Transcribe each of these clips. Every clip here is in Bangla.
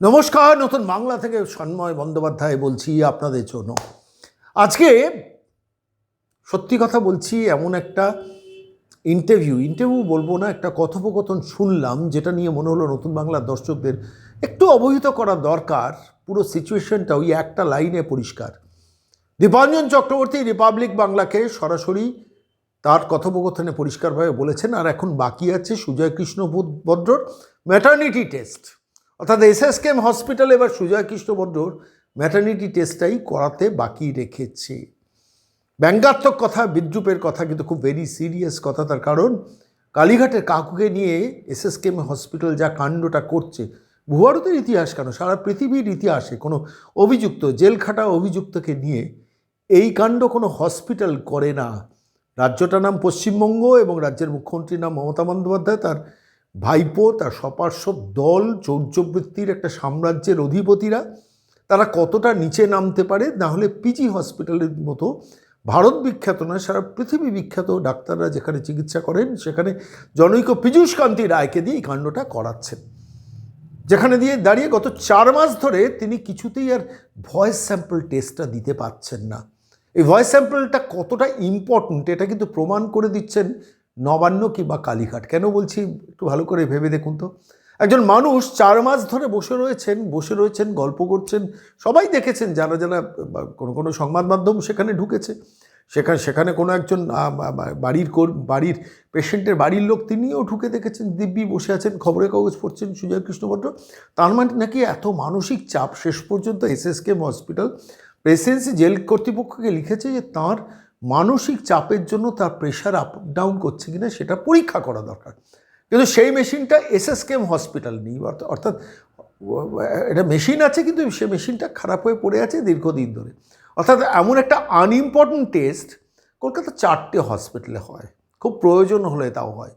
নমস্কার, নতুন বাংলা থেকে সন্ময় বন্দ্যোপাধ্যায় বলছি আপনাদের জন্য। আজকে সত্যি কথা বলছি, এমন একটা ইন্টারভিউ ইন্টারভিউ বলব না, একটা কথোপকথন শুনলাম, যেটা নিয়ে মনে হলো নতুন বাংলার দর্শকদের একটু অবহিত করা দরকার। পুরো সিচুয়েশনটা ওই একটা লাইনে পরিষ্কার। দীপাঞ্জন চক্রবর্তী রিপাবলিক বাংলাকে সরাসরি তার কথোপকথনে পরিষ্কারভাবে বলেছেন, আর এখন বাকি আছে সুজয় কৃষ্ণ ভদ্রর ম্যাটার্নিটি টেস্ট অর্থাৎ এসএসকেএম হসপিটাল এবার সুজয় কৃষ্ণ ভদ্রর ম্যাটার্নিটি টেস্টটাই করাতে বাকি রেখেছে। ব্যঙ্গাত্মক কথা, বিদ্রুপের কথা কিন্তু খুব ভেরি সিরিয়াস কথা, তার কারণ কালীঘাটের কাকুকে নিয়ে এসএসকেএম হসপিটাল যা কাণ্ডটা করছে ভূভারতের ইতিহাস কেন? সারা পৃথিবীর ইতিহাসে কোনো অভিযুক্ত জেল খাটা অভিযুক্তকে নিয়ে এই কাণ্ড কোনো হসপিটাল করে না। রাজ্যটার নাম পশ্চিমবঙ্গ এবং রাজ্যের মুখ্যমন্ত্রীর নাম মমতা বন্দ্যোপাধ্যায়, তার ভাইপো, তার সপার্শ্বদ দল, চৌর্যবৃত্তির একটা সাম্রাজ্যের অধিপতিরা, তারা কতটা নিচে নামতে পারে? না হলে পিজি হসপিটালের মতো ভারত বিখ্যাত নয়, সারা পৃথিবী বিখ্যাত ডাক্তাররা যেখানে চিকিৎসা করেন, সেখানে জনৈক পীযূষ কান্তি রায়কে দিয়ে এই কাণ্ডটা করাচ্ছেন। যেখানে দিয়ে দাঁড়িয়ে গত চার মাস ধরে তিনি কিছুতেই আর ভয়েস স্যাম্পল টেস্টটা দিতে পাচ্ছেন না। এই ভয়েস স্যাম্পলটা কতটা ইম্পর্ট্যান্ট এটা কিন্তু প্রমাণ করে দিচ্ছেন নবান্ন কিংবা কালীঘাট। কেন বলছি একটু ভালো করে ভেবে দেখুন তো। একজন মানুষ চার মাস ধরে বসে রয়েছেন বসে রয়েছেন, গল্প করছেন। সবাই দেখেছেন যারা যারা কোনো কোনো সংবাদ মাধ্যম সেখানে ঢুকেছে। সেখানে সেখানে কোনো একজন বাড়ির বাড়ির পেশেন্টের বাড়ির লোক তিনিও ঢুকে দেখেছেন। দিব্যি বসে আছেন, খবরের কাগজ পড়ছেন সুজয় কৃষ্ণভদ্র তার মানে নাকি এত মানসিক চাপ শেষ পর্যন্ত এসএসকেএম হসপিটাল প্রেসিডেন্সি জেল কর্তৃপক্ষকে লিখেছে যে তার মানসিক চাপের জন্য তার প্রেশার আপ ডাউন করছে কিনা সেটা পরীক্ষা করা দরকার। কিন্তু সেই মেশিনটা এসএসকেএম হসপিটাল নেই অর্থাৎ- এটা মেশিন আছে কিন্তু সে মেশিনটা খারাপ হয়ে পড়ে আছে দীর্ঘদিন ধরে। অর্থাৎ এমন একটা আনইম্পর্টেন্ট টেস্ট কলকাতা চারটে হসপিটালে হয়, খুব প্রয়োজন হলে তাও হয়।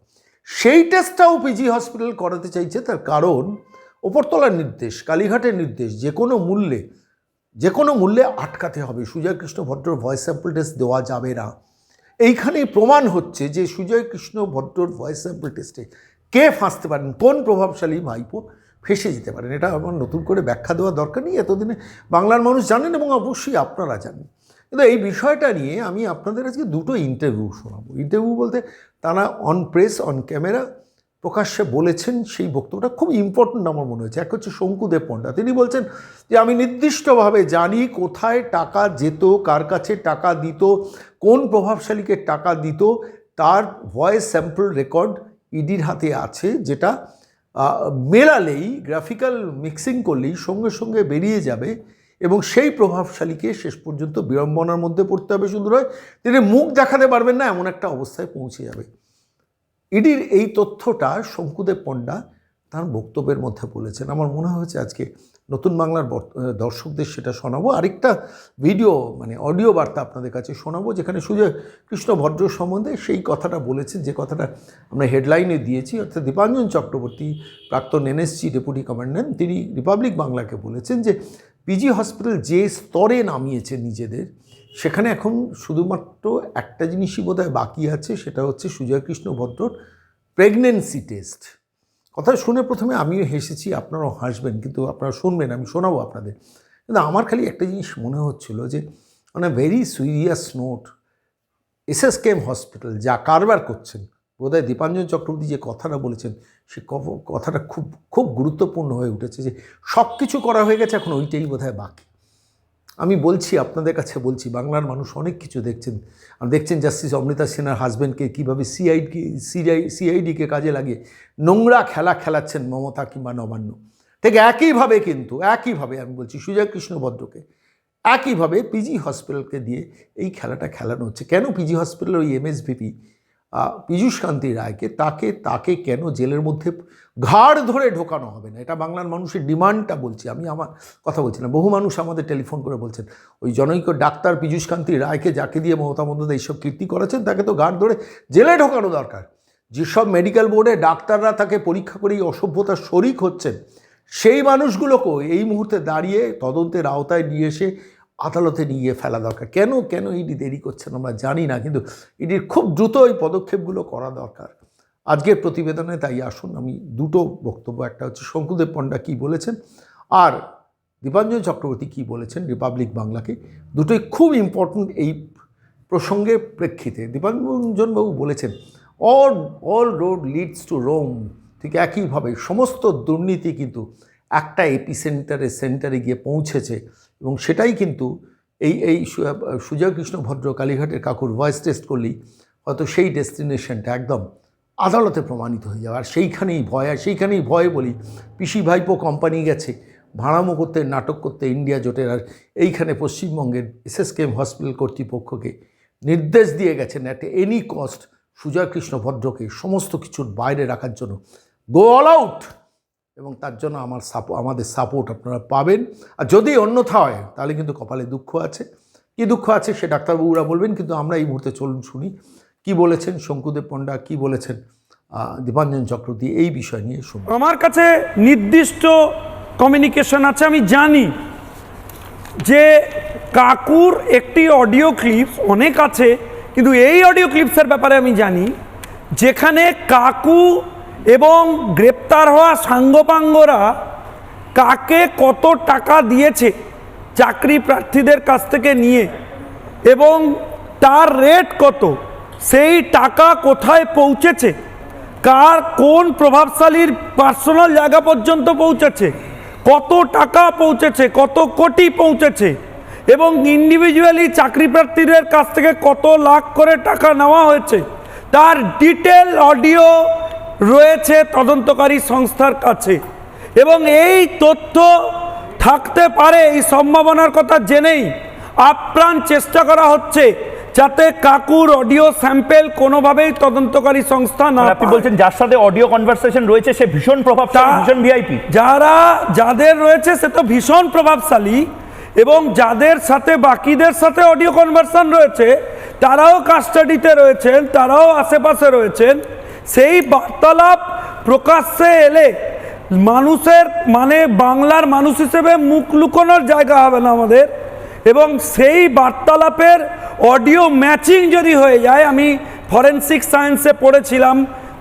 সেই টেস্টটাও পিজি হসপিটাল করাতে চাইছে, তার কারণ ওপরতলার নির্দেশ, কালীঘাটের নির্দেশ যে কোনো মূল্যে যে কোনো মূল্যে আটকাতে হবে। সুজয় কৃষ্ণ ভদ্রর ভয়েস স্যাম্পল টেস্ট দেওয়া যাবে না। এইখানেই প্রমাণ হচ্ছে যে সুজয় কৃষ্ণ ভদ্রর ভয়েস স্যাম্পল টেস্টে কে ফাঁসতে পারেন, কোন প্রভাবশালী ভাইপো ফেসে যেতে পারেন, এটা আমার নতুন করে ব্যাখ্যা দেওয়ার দরকার নেই। এতদিনে বাংলার মানুষ জানেন এবং অবশ্যই আপনারা জানেন। কিন্তু এই বিষয়টা নিয়ে আমি আপনাদের আজকে দুটো ইন্টারভিউ শোনাবো। ইন্টারভিউ বলতে তারা অন প্রেস অন ক্যামেরা প্রকাশ্যে বলেছেন সেই বক্তব্যটা খুব ইম্পর্ট্যান্ট আমার মনে হয়েছে। এক হচ্ছে শঙ্কুদেব পণ্ডা তিনি বলছেন যে, আমি নির্দিষ্টভাবে জানি কোথায় টাকা যেত, কার কাছে টাকা দিত, কোন প্রভাবশালীকে টাকা দিত, তার ভয়েস স্যাম্পল রেকর্ড ইডির হাতে আছে, যেটা মেলালেই গ্রাফিক্যাল মিক্সিং করলেই সঙ্গে সঙ্গে বেরিয়ে যাবে এবং সেই প্রভাবশালীকে শেষ পর্যন্ত বিড়ম্বনার মধ্যে পড়তে হবে শুধু নয়, তিনি মুখ দেখাতে পারবেন না, এমন একটা অবস্থায় পৌঁছে যাবে। ইডির এই তথ্যটা শঙ্কুদেব পণ্ডা তার বক্তব্যের মধ্যে বলেছেন। আমার মনে হয়েছে আজকে নতুন বাংলার দর্শকদের সেটা শোনাবো। আরেকটা ভিডিও মানে অডিও বার্তা আপনাদের কাছে শোনাবো, যেখানে সুজয় কৃষ্ণ ভদ্র সম্বন্ধে সেই কথাটা বলেছেন। যে কথাটা আমরা হেডলাইনে দিয়েছি, অর্থাৎ দীপাঞ্জন চক্রবর্তী, প্রাক্তন এনএসজি ডেপুটি কমান্ড্যান্ট তিনি রিপাবলিক বাংলাকে বলেছেন যে, পিজি হসপিটাল যে স্তরে নামিয়েছে নিজেদের সেখানে এখন শুধুমাত্র একটা জিনিসই বোধহয় বাকি আছে, সেটা হচ্ছে সুজয় কৃষ্ণ ভদ্রর প্রেগনেন্সি টেস্ট কথা শুনে প্রথমে আমিও হেসেছি, আপনারাও হাসবেন, কিন্তু আপনারা শুনবেন, আমি শোনাবো আপনাদের। কিন্তু আমার খালি একটা জিনিস মনে হচ্ছিল যে মানে very serious note SSKM hospital যা কারবার করছেন, বোধহয় দীপাঞ্জন চক্রবর্তী যে কথাটা বলেছেন, সে কথাটা খুব খুব গুরুত্বপূর্ণ হয়ে উঠেছে যে সব কিছু করা হয়ে গেছে, এখন ওইটাই বোধহয় বাকি। আমি বলছি, আপনাদের কাছে বলছি, বাংলার মানুষ অনেক কিছু দেখছেন। আর দেখছেন জাস্টিস অমৃতা সিনহার হাজব্যান্ডকে কীভাবে সিআইডি সিআই সিআইডিকে কাজে লাগিয়ে নোংরা খেলা খেলাচ্ছেন মমতা কিংবা নবান্ন। ঠিক একইভাবে কিন্তু, একইভাবে আমি বলছি সুজয় কৃষ্ণ ভদ্রকে, একইভাবে পিজি হসপিটালকে দিয়ে এই খেলাটা খেলানো হচ্ছে। কেন পিজি হসপিটালের ওই এমএসভিপি পীযূষ কান্তি রায়কে তাকে তাকে কেন জেলের মধ্যে ঘাড় ধরে ঢোকানো হবে না? এটা বাংলার মানুষের ডিমান্ডটা বলছি আমি, আমার কথা বলছি না। বহু মানুষ আমাদের টেলিফোন করে বলছেন, ওই জনৈক ডাক্তার পীযূষ কান্তি রায়কে যাকে দিয়ে মমতা বন্দ্যোপাধ্যায় এইসব কীর্তি করেছেন, তাকে তো ঘাড় ধরে জেলে ঢোকানো দরকার। যেসব মেডিকেল বোর্ডে ডাক্তাররা তাকে পরীক্ষা করে এই অসভ্যতার শরিক হচ্ছেন, সেই মানুষগুলোকেও এই মুহূর্তে দাঁড়িয়ে তদন্তের আওতায় নিয়ে এসে আদালতে নিয়ে ফেলা দরকার। কেন কেন ইডি দেরি করছেন আমরা জানি না, কিন্তু ইডির খুব দ্রুত এই পদক্ষেপগুলো করা দরকার। আজকের প্রতিবেদনে তাই আসুন, আমি দুটো বক্তব্য, একটা হচ্ছে শঙ্কুদেব পণ্ডা কী বলেছেন, আর দীপাঞ্জন চক্রবর্তী কী বলেছেন রিপাবলিক বাংলাকে। দুটোই খুব ইম্পর্ট্যান্ট এই প্রসঙ্গে প্রেক্ষিতে। দীপাঞ্জনবাবু বলেছেন all all road leads to Rome ঠিক একইভাবে সমস্ত দুর্নীতি কিন্তু একটা এপি সেন্টারে সেন্টারে গিয়ে পৌঁছেছে। এবং সেটাই কিন্তু এই এই সুজয় কৃষ্ণ ভদ্র কালীঘাটের কাকুর ভয়েস টেস্ট করলেই হয়তো সেই ডেস্টিনেশনটা একদম আদালতে প্রমাণিত হয়ে যাবে। আর সেইখানেই ভয়, আর সেইখানেই ভয় বলি, পিসি ভাইপো কোম্পানি গেছে, ভাড়ামো করতে, নাটক করতে ইন্ডিয়া জোটের, আর এইখানে পশ্চিমবঙ্গের এসএসকেএম হসপিটাল কর্তৃপক্ষকে নির্দেশ দিয়ে গেছেন at any cost Sujay Krishna ভদ্রকে সমস্ত কিছুর বাইরে রাখার জন্য। গো অল আউট এবং তার জন্য আমার সাপো আমাদের সাপোর্ট আপনারা পাবেন। আর যদি অন্যথা হয়, তাহলে কিন্তু কপালে দুঃখ আছে। কি দুঃখ আছে সে ডাক্তারবাবুরা বলবেন, কিন্তু আমরা এই মুহূর্তে চলুন শুনি। কি বলেছেন শঙ্কুদেব পণ্ডা, কি বলেছেন দীপাঞ্জন চক্রবর্তী, এই বিষয় নিয়ে শুনুন। আমার কাছে নির্দিষ্ট কমিউনিকেশন আছে, আমি জানি যে কাকুর একটি অডিও ক্লিপস অনেক আছে, কিন্তু এই অডিও ক্লিপসের ব্যাপারে আমি জানি, যেখানে কাকু এবং গ্রেপ্তার হওয়া সাঙ্গপাঙ্গরা কাকে কত টাকা দিয়েছে চাকরি প্রার্থীদের কাছ থেকে নিয়ে এবং তার রেট কত? সেই টাকা কোথায় পৌঁছেছে? কার কোন প্রভাবশালীর পার্সোনাল জায়গা পর্যন্ত পৌঁছেছে? কত টাকা পৌঁছেছে? কত কোটি পৌঁছেছে? এবং ইন্ডিভিজুয়ালি চাকরি প্রার্থীদের কাছ থেকে কত লাখ করে টাকা নেওয়া হয়েছে? তার ডিটেল অডিও রয়েছে তদন্তকারী সংস্থার কাছে। এবং এই তথ্য থাকতে পারে এই সম্ভাবনার কথা জেনেই আপ্রাণ চেষ্টা করা হচ্ছে যাতে কাকুর অডিও স্যাম্পেল কোনোভাবেই তদন্তকারী সংস্থা না মানে আপনি বলছেন যার সাথে অডিও কনভারসেশন রয়েছে সে ভীষণ প্রভাবশালী ভীষণ ভিআইপি। যারা যাদের রয়েছে সে তো ভীষণ প্রভাবশালী এবং যাদের সাথে বাকিদের সাথে অডিও কনভারশন রয়েছে তারাও কাস্টাডিতে রয়েছেন তারাও আশেপাশে রয়েছেন। সেই বার্তালাপ প্রকাশ্যে এলে মানুষের মানে বাংলার মানুষ হিসেবে মুখ লুকোনোর জায়গা হবে না আমাদের। এবং সেই বার্তালাপের অডিও ম্যাচিং যদি হয়ে যায়, আমি ফরেন্সিক সায়েন্সে পড়েছিলাম,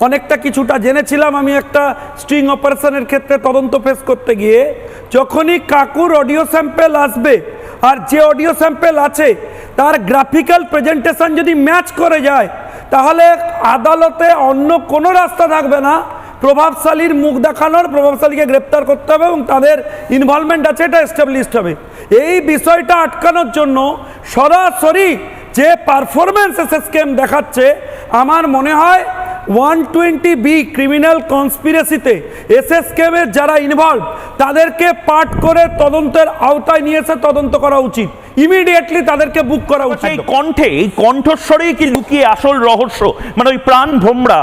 অনেকটা কিছুটা জেনেছিলাম আমি একটা স্ট্রিং অপারেশনের ক্ষেত্রে তদন্ত ফেস করতে গিয়ে। যখনই কাকুর অডিও স্যাম্পেল আসবে আর যে অডিও স্যাম্পেল আছে, তার গ্রাফিক্যাল প্রেজেন্টেশন যদি ম্যাচ করে যায়, তাহলে আদালতে অন্য কোনো রাস্তা থাকবে না। প্রভাবশালীর মুখ দেখানোর, প্রভাবশালীকে গ্রেপ্তার করতে হবে এবং তাদের ইনভলভমেন্ট আছে, এটা এস্টাবলিশড হবে। এই বিষয়টা আটকানোর জন্য সরাসরি যে পারফরমেন্স এসএসকেএম দেখাচ্ছে, আমার মনে হয় ওয়ান টোয়েন্টি বি ক্রিমিনাল কনস্পিরেসিতে এসএসকেএমের যারা ইনভলভ তাদেরকে পাঠ করে তদন্তের আওতায় নিয়ে এসে তদন্ত করা উচিত। ইমিডিয়েটলি তাদেরকে বুক করা উচিত। এই কণ্ঠে, এই কণ্ঠস্বরেই কি লুকিয়ে আসল রহস্য? মানে ওই প্রাণ ভোমরা।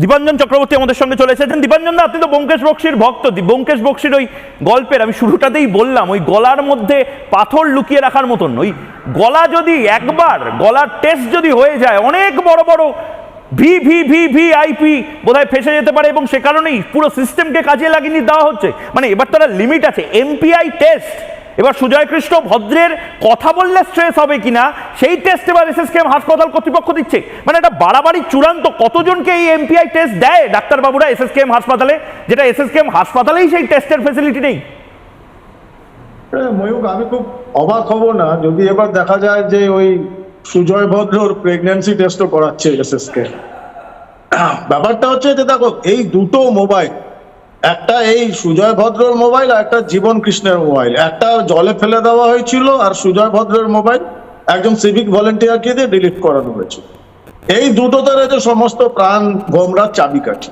দীপাঞ্জন চক্রবর্তী আমাদের সঙ্গে চলে এসেছেন। দীপাঞ্জন দা, আপনি তো ব্যোমকেশ বক্সির ভক্ত। ব্যোমকেশ বক্সির ওই গল্পের, আমি শুরুটাতেই বললাম, ওই গলার মধ্যে পাথর লুকিয়ে রাখার মতন। ওই গলা যদি একবার, গলার টেস্ট যদি হয়ে যায়, অনেক বড় বড় V V V V IP বোধহয় ফেসে যেতে পারে এবং সে কারণেই পুরো সিস্টেমকে কাজে লাগিয়ে দেওয়া হচ্ছে। মানে এবার তারা লিমিট আছে। এমপিআই টেস্ট এবার সুজয় কৃষ্ণ ভদ্রের কথা বললে স্ট্রেস হবে কিনা সেই টেস্ট এবার এসএসকেএম হাসপাতাল কর্তৃপক্ষ দিচ্ছে। মানে এটা বাড়াবাড়ি চূড়ান্ত কতজনকে এই এমপিআই টেস্ট দেয়? ডাক্তারবাবুরা এসএসকেএম হাসপাতালে যেটা এসএসকেএম হাসপাতালেই সেই টেস্টের ফেসিলিটি নেই। হ্যাঁ, ময়ূক আমি খুব অবাক হব না। যদি এবার দেখা যায় যে ওই সুজয় ভদ্রর প্রেগন্যান্সি টেস্টও করাচ্ছে এসএসকে ব্যাপারটা হচ্ছে যে দেখো, এই দুটো মোবাইল একটা এই সুজয় ভদ্রর মোবাইল আর একটা জীবন কৃষ্ণের মোবাইল একটা জলে ফেলে দেওয়া হয়েছিল আর সুজয় ভদ্রের মোবাইল একজন সিভিক ভলেন্টিয়ারকে দিয়ে ডিলিট করানো হয়েছিল। এই দুটোতে রয়েছে সমস্ত প্রাণ ভোমরার চাবিকাঠি।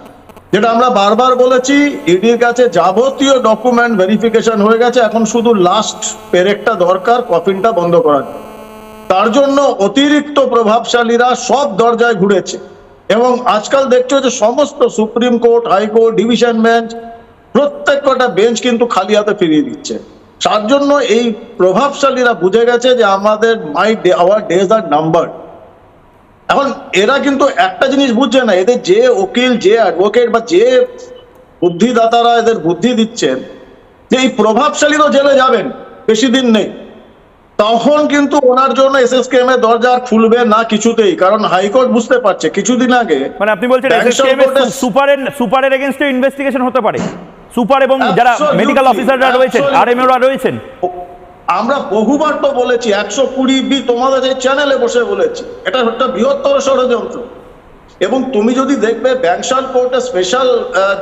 যেটা আমরা বারবার বলেছি, ইডির কাছে যাবতীয় ডকুমেন্ট ভেরিফিকেশন হয়ে গেছে। এখন শুধু লাস্ট পেরেকটা দরকার কফিনটা বন্ধ করার জন্য। তার জন্য অতিরিক্ত প্রভাবশালীরা সব দরজায় ঘুরেছে। এবং আজকাল দেখছ যে সমস্ত supreme court, high court, division bench প্রত্যেক কটা বেঞ্চ কিন্তু খালি হাতে ফিরিয়ে দিচ্ছে। তার জন্য এই প্রভাবশালীরা বুঝে গেছে যে আমাদের মাই ডে, আওয়ার ডেজ আর নাম্বার এখন এরা কিন্তু একটা জিনিস বুঝছে না, এদের যে উকিল, যে অ্যাডভোকেট বা যে বুদ্ধিদাতারা এদের বুদ্ধি দিচ্ছেন, যে এই প্রভাবশালীরও জেলে যাবেন, বেশি দিন নেই। তখন কিন্তু ওনার জন্য এসএসকেএম এর দরজা খুলবে না কিছুতেই কারণ হাইকোর্ট বুঝতে পারছে কিছুদিন আগে মানে আপনি বলছেন এসএসকেএম এর সম্পর্কে- সুপারের সুপারের এগেনস্টে ইনভেস্টিগেশন হতে পারে। সুপার এবং যারা মেডিকেল অফিসাররা রয়েছেন absolutely. আর এমওরা রয়েছেন। আমরা বহুবার তো বলেছি একশো কুড়ি বি তোমাদের এই চ্যানেলে বসে বলেছি এটা একটা বৃহত্তর ষড়যন্ত্র। এবং তুমি যদি দেখবে ব্যাংশাল কোর্টে স্পেশাল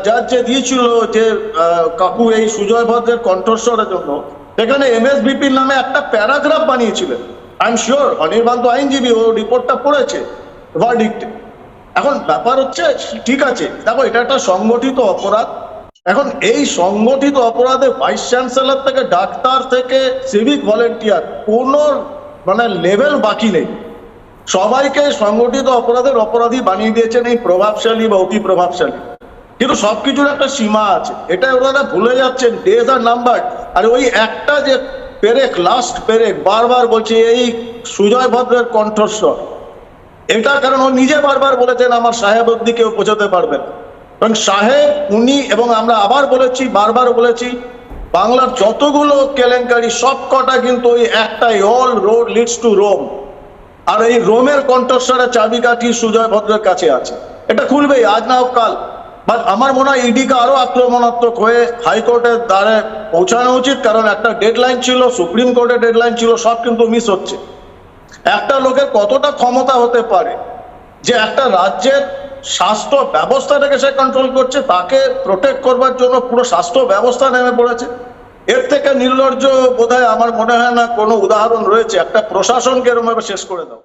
জাজ যে দিয়েছিল যে কাকু এই সুজয় ভদ্রের কণ্ঠস্বরের জন্য সেখানে এমএসবিপির নামে একটা প্যারাগ্রাফ বানিয়েছিলেন। আই এম শিওর অনির্বাণ তো আইনজীবী ও রিপোর্টটা পড়েছে ভার্ডিক্টে এখন ব্যাপার হচ্ছে, ঠিক আছে, দেখো, এটা একটা সংগঠিত অপরাধ। এখন এই সংগঠিত অপরাধে ভাইস চ্যান্সেলর থেকে ডাক্তার থেকে সিভিক ভলেন্টিয়ার কোনো মানে লেভেল বাকি নেই। সবাইকে সংগঠিত অপরাধের অপরাধী বানিয়ে দিয়েছেন এই প্রভাবশালী বা অতি প্রভাবশালী। কিন্তু সবকিছুর একটা সীমা আছে। এটা ওনারা ভুলে যাচ্ছেন ডেজ আর নাম্বার আর ওই একটা যে পেরেক লাস্ট পেরেক, বারবার বলছে এই সুজয় ভদ্রের কণ্ঠস্বর। এটা কারণ ও নিজে বারবার বলেছেন, আমার সাহেব অব্দি কেউ পৌঁছাতে পারবে না। এবং সাহেব, উনি এবং আমরা আবার বলেছি, বারবার বলেছি, বাংলার যতগুলো কেলেঙ্কারি সব কটা কিন্তু ওই একটাই all road leads to Rome আর এই রোমের কণ্ঠস্বরের চাবিকাঠি সুজয় ভদ্রের কাছে আছে। এটা খুলবেই, আজ না হোক কাল। আমার মনে হয় ইডিকে আরও আক্রমণাত্মক হয়ে হাইকোর্টের দ্বারে পৌঁছানো উচিত, কারণ একটা ডেডলাইন ছিল, সুপ্রিম কোর্টের ডেডলাইন ছিল, সব কিন্তু মিস হচ্ছে। একটা লোকের কতটা ক্ষমতা হতে পারে, যে একটা রাজ্যের স্বাস্থ্য ব্যবস্থাটাকে সে কন্ট্রোল করছে, তাকে প্রোটেক্ট করবার জন্য পুরো স্বাস্থ্য ব্যবস্থা নেমে পড়েছে। এর থেকে নির্লজ্জ বোধহয় আমার মনে হয় না কোনো উদাহরণ রয়েছে। একটা প্রশাসনকে এরকমভাবে শেষ করে দাও